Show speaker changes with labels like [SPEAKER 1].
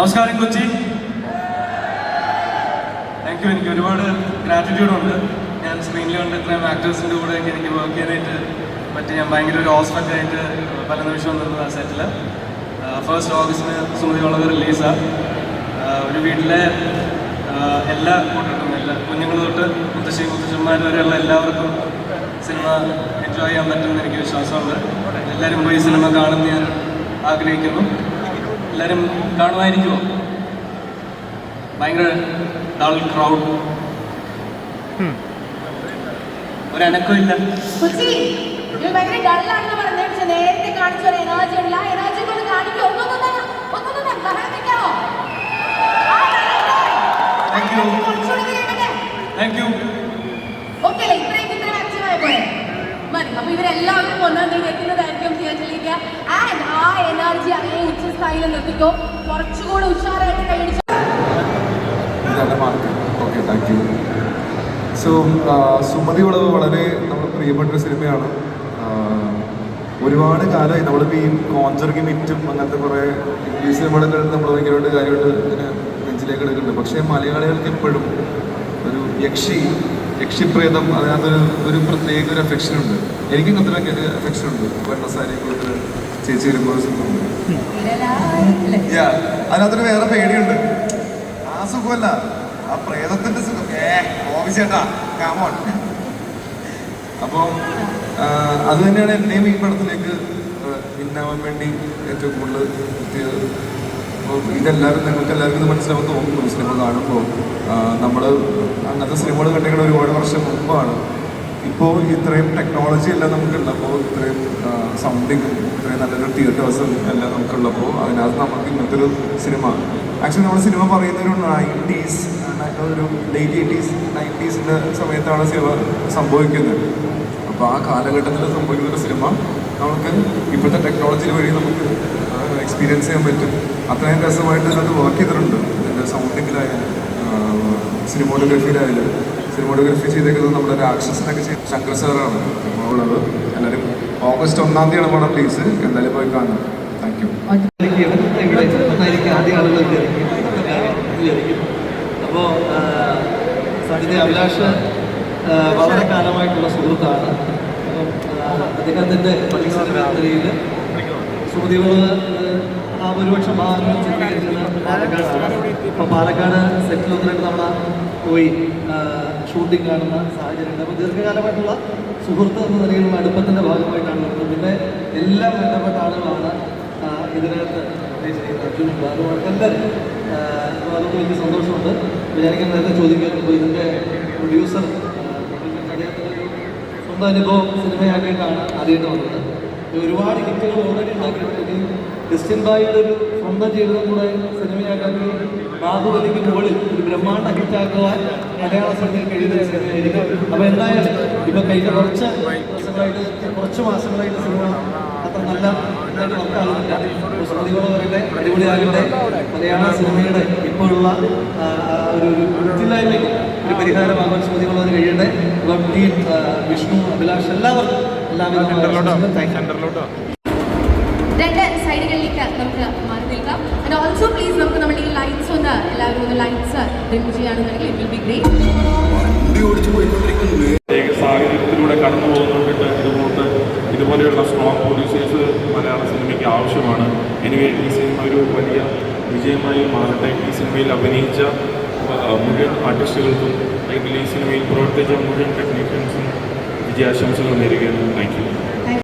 [SPEAKER 1] നമസ്കാരം Kochi. Thank you എനിക്ക് ഒരുപാട് ഗ്രാറ്റിറ്റ്യൂഡ് ഉണ്ട്. ഞാൻ സ്ക്രീനിൽ കണ്ട് ഇത്രയും ആക്ടേഴ്സിന്റെ കൂടെ ഒക്കെ എനിക്ക് വർക്ക് ചെയ്യാനായിട്ട് പറ്റി ഞാൻ ഭയങ്കര ഒരു ആയിട്ട് പല നിമിഷം നിന്നത് ആ സെറ്റിൽ ഫസ്റ്റ് ഓഗസ്റ്റിന് സുമതി റിലീസാണ് ഒരു വീട്ടിലെ എല്ലാ കൂട്ടർക്കും എല്ലാ കുഞ്ഞുങ്ങൾ തൊട്ട് മുത്തശ്ശി മുത്തശ്ശന്മാർ വരെയുള്ള എല്ലാവർക്കും സിനിമ എൻജോയ് ചെയ്യാൻ പറ്റുമെന്ന് എനിക്ക് വിശ്വാസമുണ്ട്. എല്ലാവരും പോയി സിനിമ കാണുന്ന ഞാൻ ആഗ്രഹിക്കുന്നു. എല്ലാവരും കാണുമായിരിക്കുമോ? ഭയങ്കര ഡൾ ക്രൗഡ്
[SPEAKER 2] ഒരനക്കില്ല യു നേരത്തെ കാണിച്ച ഒരു എനർജി ഉള്ള കൊണ്ട് കാണിക്കോ.
[SPEAKER 1] Thank you. Thank you
[SPEAKER 2] okay അല്ലേ ഇത്രയും ഇത്രയും ആക്റ്റീവ് ആയ പോലെ മതി അപ്പൊ ഇവരെല്ലാവരും കൊണ്ടുവന്ന് വെക്കുന്നതായിരിക്കും തിയേറ്ററിലേക്ക്. ആൻഡ് ആ എനർജി അതേ ഉച്ച സ്ഥായിയിൽ നിർത്തിക്കോ കുറച്ചുകൂടെ ഉഷാറായിട്ട്
[SPEAKER 3] യു സോ സുമതി ഉളവ് വളരെ നമ്മൾ പ്രിയപ്പെട്ട സിനിമയാണ്. ഒരുപാട് കാലമായി നമ്മളിപ്പോൾ ഈ കോഞ്ചറിങ് മിറ്റും അങ്ങനത്തെ കുറേ ഇംഗ്ലീഷ് സിനിമകൾ നമ്മൾ ഭയങ്കരമായിട്ട് കാര്യമായിട്ട് ഇങ്ങനെ നെഞ്ചിലേക്ക് എടുക്കുന്നുണ്ട്. പക്ഷേ മലയാളികൾക്ക് എപ്പോഴും ഒരു യക്ഷി യക്ഷിപ്രേതം അതിനകത്തൊരു ഒരു പ്രത്യേക ഒരു അഫെക്ഷൻ ഉണ്ട്. എനിക്കും ഇങ്ങനത്തെ ഒരു അഫെക്ഷൻ ഉണ്ട്. വെള്ളസാരി ചേച്ചി വരുമ്പോൾ സുഖമുണ്ട് അതിനകത്തൊരു വേറെ പേടിയുണ്ട്. ആ സുഖമല്ല. ആ പ്രേതത്തിന്റെ സുഖം. ഏ ഓഫീസേട്ടാ കാമോൺ അപ്പോൾ അത് തന്നെയാണ് എന്നെയും ഈ പടത്തിലേക്ക് ഇന്നാവാൻ വേണ്ടി ഏറ്റവും കൂടുതൽ ഇതെല്ലാവരും നിങ്ങൾക്ക് എല്ലാവർക്കും ഇത് മനസ്സിലാവും തോന്നുന്നു. സിനിമ കാണുമ്പോൾ നമ്മൾ അങ്ങനത്തെ സിനിമകൾ കണ്ടിരിക്കുന്ന ഒരുപാട് വർഷം മുമ്പാണ്. ഇപ്പോൾ ഇത്രയും ടെക്നോളജി എല്ലാം നമുക്കുള്ളപ്പോൾ ഇത്രയും സൗണ്ടിങ്ങും ഇത്രയും നല്ലൊരു തിയേറ്റേഴ്സും എല്ലാം നമുക്കുള്ളപ്പോൾ അതിനകത്ത് നമുക്ക് ഇങ്ങനത്തെ ഒരു സിനിമ. ആക്ച്വലി നമ്മൾ സിനിമ പറയുന്ന നയന്റീസ് ഒരു ലേറ്റ് എയ്റ്റീസ് നയന്റീസിന്റെ സമയത്താണ് സിനിമ സംഭവിക്കുന്നത്. അപ്പോൾ ആ കാലഘട്ടത്തിൽ സംഭവിക്കുന്ന ഒരു സിനിമ നമുക്ക് ഇപ്പോഴത്തെ ടെക്നോളജി വഴി നമുക്ക് എക്സ്പീരിയൻസ് ചെയ്യാൻ പറ്റും. അത്രയും രസമായിട്ട് ഇതിനകത്ത് വർക്ക് ചെയ്തിട്ടുണ്ട്. ഇതിന്റെ സൗണ്ടിങ്ങിലായാലും സിനിമോട്ടോഗ്രഫിയിലായാലും സിനിമോട്ടോഗ്രഫി ചെയ്തേക്കുന്നത് നമ്മുടെ രാക്ഷസനൊക്കെ ചെയ്ത് ശങ്കർ സാറാണ് ഉള്ളത്. എല്ലാവരും ഓഗസ്റ്റ് ഒന്നാം തീയതിയാണ് പടം പ്ലീസ് എന്തായാലും പോയി കാണണം. താങ്ക് യു
[SPEAKER 4] അപ്പോൾ സജിത അഭിലാഷ് വളരെ കാലമായിട്ടുള്ള സുഹൃത്താണ്. അപ്പം അദ്ദേഹത്തിന്റെ പഠിക്കുന്ന രാത്രിയിൽ ആ ഭൂരിപക്ഷം അപ്പോൾ പാലക്കാട് സെറ്റിൽ ഒന്ന് രണ്ട് തവണ പോയി ഷൂട്ടിംഗ് കാണുന്ന സാഹചര്യമുണ്ട്. അപ്പോൾ ദീർഘകാലമായിട്ടുള്ള സുഹൃത്ത് എന്ന നിലയിലുള്ള അടുപ്പത്തിന്റെ ഭാഗമായിട്ടാണ് നമ്മൾ പിന്നെ എല്ലാം ബന്ധപ്പെട്ട ആളുകളാണ് ഇതിനകത്ത് അഭിനയിച്ചിരിക്കുന്നത് അർജുനും ബാലുവാണ് എല്ലാവരും. അപ്പോൾ അതുകൊണ്ട് വലിയ സന്തോഷമുണ്ട്. വിചാരിക്കാൻ നേരത്തെ ചോദിക്കുമ്പോൾ ഇതിന്റെ പ്രൊഡ്യൂസർ സ്വന്തം അനുഭവം സിനിമയാക്കിയിട്ടാണ് ആദ്യമായിട്ട് വന്നത്? ഒരുപാട് ഹിറ്റുകൾ ഓൾറെഡി ഉണ്ടാക്കിയിട്ടുണ്ട് ക്രിസ്ത്യൻ ബായിയുടെ ഒരു സ്വന്തം ജീവിതം കൂടെ സിനിമയാക്കാൻ ബാഹുബലിക്ക് മുകളിൽ ഒരു ബ്രഹ്മാണ്ഡ ഹിറ്റാക്കുവാൻ മലയാള സിനിമയിൽ കഴിയുന്ന സിനിമയായിരിക്കും. അപ്പോൾ എന്തായാലും ഇപ്പൊ കഴിഞ്ഞ കുറച്ച് ദിവസങ്ങളായിട്ട് കുറച്ച് മാസങ്ങളായിട്ട് സിനിമ നല്ല ഇതായിട്ട് പറയട്ടെ അടിപൊളിയാകട്ടെ. മലയാള സിനിമയുടെ ഇപ്പോഴുള്ള ഒരു ഒരു ഒരു പരിഹാരമാകാൻ ശ്രുതികളത് കഴിയട്ടെ. ഭക്തി ടീം വിഷ്ണു അഭിലാഷ് എല്ലാവർക്കും എല്ലാവരും താങ്ക് യു.
[SPEAKER 2] രണ്ട് സൈഡുകളിലേക്ക് നമുക്ക് മാറി നിൽക്കാം. ആൻഡ് ഓൾസോ പ്ലീസ് നമുക്ക് നമ്മുടെ ഈ ലൈറ്റ്സ് ഒന്ന് എല്ലാവരും ഒന്ന് ലൈറ്റ്സ് റിം ചെയ്യുകയാണെന്നുണ്ടെങ്കിൽ ഇറ്റ് വിൽ ബി ഗ്രേറ്റ്
[SPEAKER 5] സാഹചര്യത്തിലൂടെ കടന്നു പോകുന്നുണ്ട് ഇതുപോലെയുള്ള സ്ട്രോങ് പ്രൊഡ്യൂസേഴ്സ് മലയാള സിനിമയ്ക്ക് ആവശ്യമാണ്. എനിവേ ഈ സിനിമ ഒരു വലിയ വിജയമായി മാറട്ടെ. ഈ സിനിമയിൽ അഭിനയിച്ച മുഴുവൻ ആർട്ടിസ്റ്റുകൾക്കും അല്ലെങ്കിൽ ഈ സിനിമയിൽ പ്രവർത്തിച്ച മുഴുവൻ ടെക്നീഷ്യൻസും വിജയാശംസകൾ നേരുകയാണ്. Thank you